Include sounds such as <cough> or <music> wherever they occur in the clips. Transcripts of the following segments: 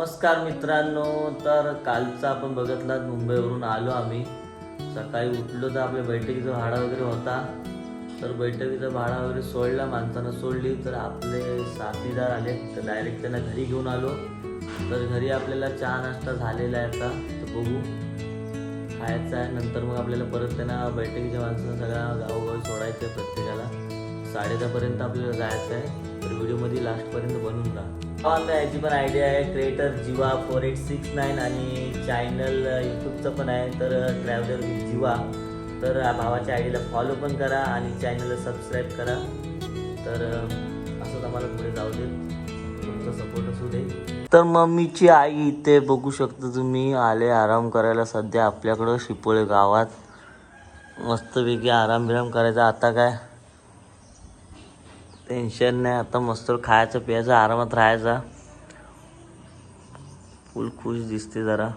नमस्कार मित्रांनो तर कालचा आपण बघितलात मुंबईवरून आलो आम्ही. सकाळी उठलो तर आपल्या बैठकीचा भाडा वगैरे होता. तर बैठकीचा भाडा वगैरे सोडला माणसानं सोडली. तर आपले साथीदार आले तर डायरेक्ट त्यांना घरी घेऊन आलो. तर घरी आपल्याला चहा नाश्ता झालेला आहे आता तर बघू. खायचं आहे नंतर मग आपल्याला परत त्यांना बैठकीच्या माणसानं सगळ्या गावोगावी सोडायचं आहे प्रत्येकाला साडेदहापर्यंत आपल्याला जायचं आहे तर व्हिडिओमध्ये लास्टपर्यंत बनून राहा. ऑन याची पण आयडिया आहे. Creator Jiva four eight six nine आणि चॅनल यूट्यूबचं पण आहे. तर ट्रॅव्हलर विथ जिवा. तर भावाच्या आयडीला फॉलो पण करा आणि चॅनलला सबस्क्राईब करा. तर असंच आम्हाला पुढे जाऊ दे. तुमचा सपोर्ट असू दे. तर मम्मीची आई इथे बघू शकता तुम्ही. आले आराम करायला सध्या आपल्याकडं शिपोळे गावात. मस्तपैकी आराम बिराम करायचा. आता काय? टेन्शन नाही आता मस्त खायचं प्यायचं आरामात राहायचा. फुल खुश दिसते जरा.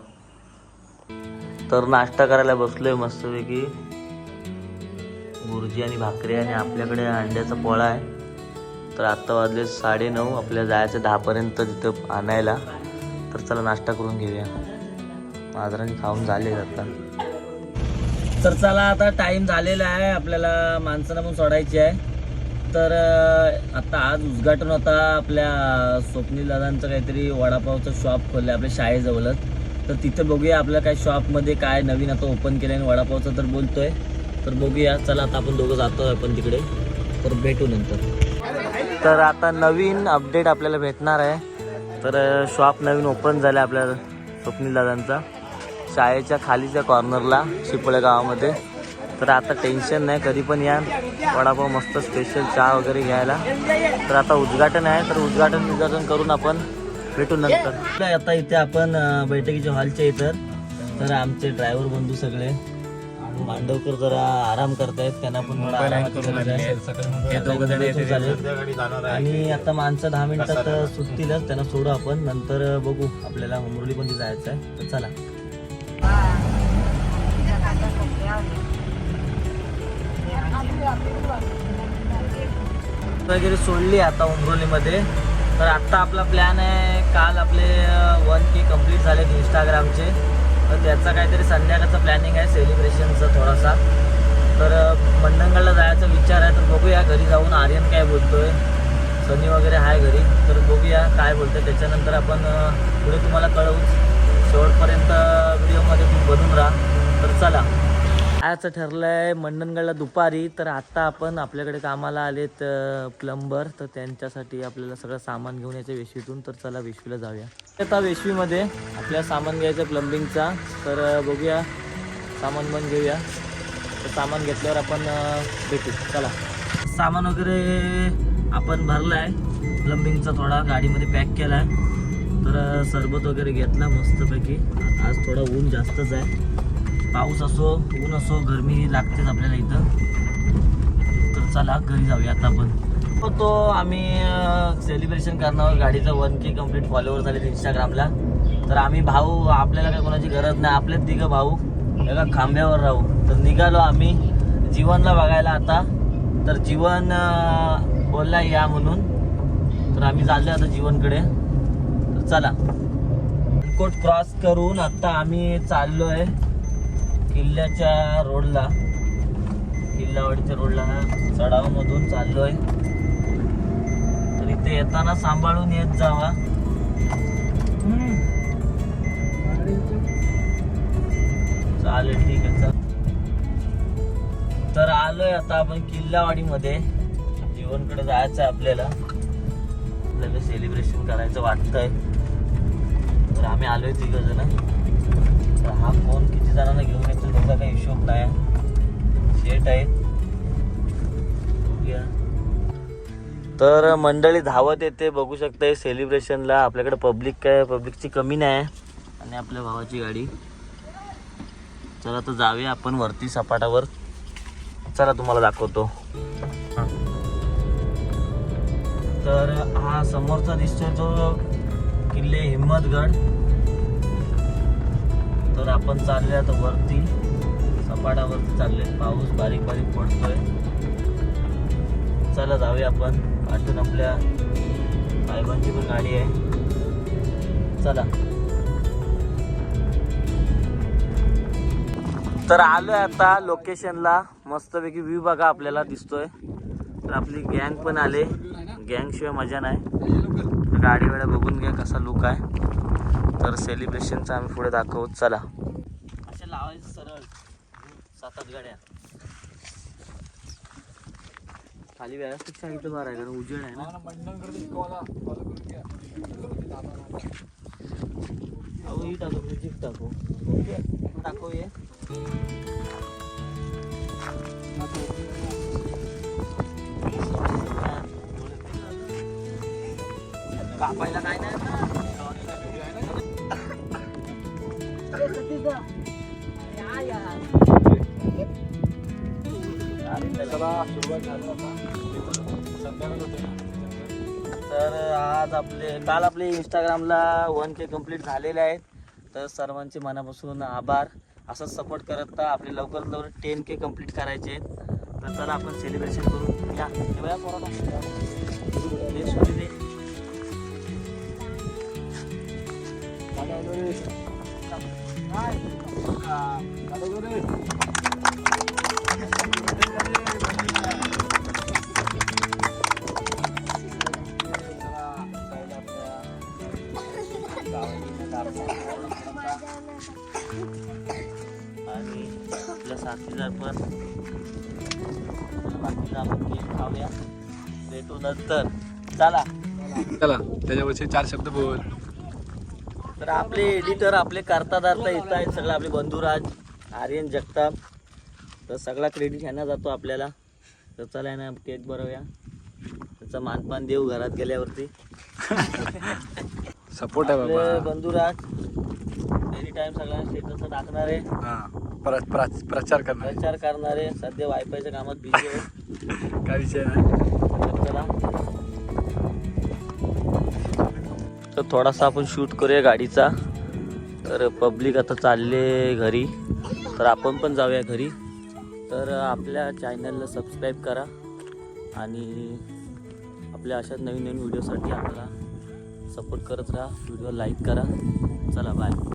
तर नाश्ता करायला बसलोय मस्तपैकी. बुर्जी आणि भाकरी आणि आपल्याकडे अंड्याचा पोळा आहे. तर आत्ता वाजले साडे नऊ आपल्याला जायचं दहापर्यंत तिथं आणायला. तर चला नाश्ता करून घेऊया. माजराने खाऊन झाले आता. तर चला आता टाइम झालेला आहे आपल्याला माणसांना पण सोडायची आहे. तर आता आज उद्घाटन होता आपल्या स्वप्नील दादांचं काहीतरी वडापावचं शॉप खोललं आपल्या शाळेजवळच. तर तिथं बघूया आपल्या काय शॉपमध्ये काय नवीन आता ओपन केलं आहे वडापावचं तर बोलतोय. तर बघूया चला आता आपण दोघं जातो आपण तिकडे. तर भेटू नंतर. तर आता नवीन अपडेट आपल्याला भेटणार आहे. तर शॉप नवीन ओपन झालं आपल्या स्वप्नील दादांचा. शाळेच्या खालीच्या कॉर्नरला शिपळे गावामध्ये तर आता टेन्शन नाही कधी पण या. वडापाव मस्त स्पेशल चहा वगैरे घ्यायला. तर आता उद्घाटन आहे तर उद्घाटन उद्घाटन करून आपण भेटू नंतर. आता इथे आपण बैठकीच्या हॉलच्या इथं. तर आमचे ड्रायव्हर बंधू सगळे. मांडवकर जरा आराम करतायत त्यांना पण. आणि आता माणसं दहा मिनिटात सुटतीलच त्यांना सोडू आपण. नंतर बघू. आपल्याला उमरोली पण जायचं आहे तर चला. वगैरे सोडली आता उमरोलीमध्ये तर आत्ता आपला प्लॅन आहे काल आपले वन के कंप्लीट झाले इंस्टाग्रामचे तर त्याचा काहीतरी संध्याकाळचा प्लॅनिंग आहे सेलिब्रेशनचा थोडासा. तर मंडंगडला जायचा विचार आहे तर बघूया घरी जाऊन आर्यन काय बोलतोय. सनी वगैरे आहे घरी तर बघूया काय बोलतोय. त्याच्यानंतर आपण पुढे तुम्हाला कळवूच शेवटपर्यंत व्हिडिओमध्ये तुम्ही बनून राहा. तर चला. जायचं ठरलं आहे मंडणगडला दुपारी. तर आत्ता आपण आपल्याकडे कामाला आलेत प्लंबर. तर त्यांच्यासाठी आपल्याला सगळं सामान घेऊन यायचं वेशवीतून तर चला वेशवीला जाऊया. आता वेशवीमध्ये आपल्याला सामान घ्यायचं प्लंबिंगचा. तर बघूया. सामान पण घेऊया. तर सामान घेतल्यावर आपण भेटू. चला. सामान वगैरे आपण भरलं आहे प्लंबिंगचा थोडा गाडीमध्ये पॅक केला आहे तर सरबत वगैरे घेतला मस्तपैकी. आज थोडा ऊन जास्तच आहे. पाऊस असो ऊन असो गरमी लागतेच आपल्याला इथं. तर चला घरी जाऊया आता आपण. तो- तो आम्ही सेलिब्रेशन करणार गाडीचं वन के कंप्लीट फॉलोवर झाले इंस्टाग्रामला तर आम्ही भाऊ आपल्याला काही कोणाची गरज नाही. आपलेच तिघं भाऊ. एका खांब्यावर राहू. तर निघालो आम्ही जीवनला बघायला आता. तर जीवन बोलला या म्हणून. तर आम्ही चाललो आता जीवनकडे. तर चला. कोट क्रॉस करून आता आम्ही चाललो आहे किल्ल्याच्या रोडला किल्लावाडीच्या रोडला चढावामधून चाललोय. तर इथे येताना सांभाळून येत जावा. चालेल ठीक आहे चल. तर आलोय आता आपण किल्लावाडीमध्ये. जीवनकडे जायचं आहे आपल्याला. आपल्याला सेलिब्रेशन करायचं वाटतंय. तर आम्ही आलोय तिघ जण. तर हा फोन किती जणांना घेऊन येतो त्याचा काही हिशोब नाही. शेट आहे तर मंडळी धावत येते. बघू शकता सेलिब्रेशनला आपल्याकडे पब्लिक काय पब्लिकची कमी नाही. आणि आपल्या भावाची गाडी. चला तर जाऊया आपण वरती सपाटावर. चला तुम्हाला दाखवतो. तर हा समोरचा दिसतोय तो किल्ले हिम्मतगड. तर आपण चालले आता वरती. सपाटावरती चालले पाऊस बारीक बारीक पडतोय. चला जाऊया आपण. वाटून आपल्या साहेबांची पण गाडी आहे. चला. तर आलोय आता लोकेशनला मस्तपैकी व्ह्यू बघा आपल्याला दिसतोय. तर आपली गँग पण आले. गँग शिवाय मजा नाही. गाडी वेळा बघून घ्या कसा लुक आहे. तर सेलिब्रेशनचं आम्ही पुढे दाखवू. चला. असे लावायचं सरळ. सात आठ गाड्या. खाली व्यवस्थित सांगितलं बरं आहे कारण उजेड आहे ना. अहो ही टाकू म्युझिक टाकू टाकू. ये कापायला काय नाही? तर आज आपले काल आपले इंस्टाग्रामला वन के कंप्लीट झालेले आहेत. तर सर्वांचे मनापासून आभार. असंच सपोर्ट करत आपले लवकरात लवकर टेन के कंप्लीट करायचे. आहेत तर चला आपण सेलिब्रेशन करू या. हे साथीदार पण. बाकीचा आपण केक खाऊया. भेटू नंतर. चला. चला त्याच्यावरचे चार शब्द बोल. तर आपले एडिटर आपले करता धरता येत आहेत सगळे आपले बंधुराज आर्यन जगताप. तर सगळा क्रेडिट ह्यांना जातो आपल्याला. तर चला ना केक बनवूया. त्याचा मानपान देऊ घरात गेल्यावरती. <laughs> सपोर्ट आहे बाबा. बंधुराज. एनी टाइम सगळ्यांना स्टेटस टाकणारे. हा प्र- प्र- प्रचार करणार. प्रचार करणारे. सध्या वायफायच्या कामात बिझी आहे. <laughs> काय विषय नाही. तर चला. तर थोडासा आपण शूट करूया गाडीचा. तर पब्लिक आता चालले घरी. तर आपण पण जाऊया घरी. तर आपल्या चॅनलला सबस्क्राईब करा. आणि आपल्या अशाच नवीन नवीन व्हिडिओसाठी आम्हाला सपोर्ट करत राहा. व्हिडिओ लाईक करा. चला बाय